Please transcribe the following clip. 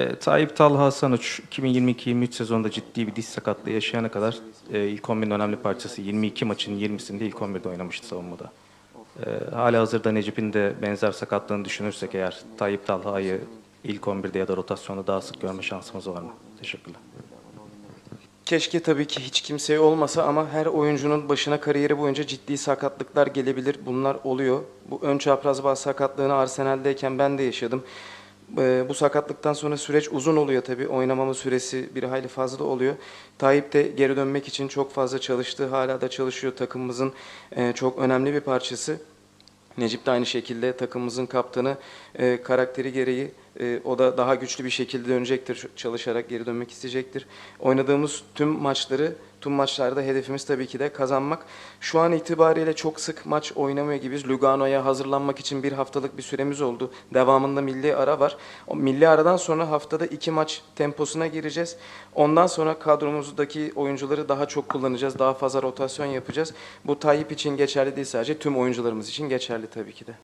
E, Tayyip Talha Hasan Uç 2022-23 sezonunda ciddi bir diş sakatlığı yaşayana kadar e, ilk 11'in önemli parçası 22 maçın 20'sinde ilk 11'de oynamıştı savunmada. E, hala hazırda Necip'in de benzer sakatlığını düşünürsek eğer Tayyip Talha'yı ilk 11'de ya da rotasyonda daha sık görme şansımız var mı? Teşekkürler. Keşke tabii ki hiç kimseye olmasa ama her oyuncunun başına kariyeri boyunca ciddi sakatlıklar gelebilir. Bunlar oluyor. Bu ön çapraz bağ sakatlığını Arsenal'deyken ben de yaşadım. Ee, Bu sakatlıktan sonra süreç uzun oluyor tabii. Oynamama süresi bir hayli fazla oluyor. Tayyip de geri dönmek için çok fazla çalıştı. Hala da çalışıyor. Takımımızın e, çok önemli bir parçası. Necip de aynı şekilde takımımızın kaptanı e, karakteri gereği e, o da daha güçlü bir şekilde dönecektir çalışarak geri dönmek isteyecektir. Oynadığımız tüm maçları tüm maçlarda hedefimiz tabii ki de kazanmak. Şu an itibariyle çok sık maç oynamıyor gibiyiz. Lugano'ya hazırlanmak için bir haftalık bir süremiz oldu. Devamında milli ara var. O milli aradan sonra haftada iki maç temposuna gireceğiz. Ondan sonra kadromuzdaki oyuncuları daha çok kullanacağız. Daha fazla rotasyon yapacağız. Bu Tayyip için geçerli değil sadece tüm oyuncularımız için geçerli tabii ki de.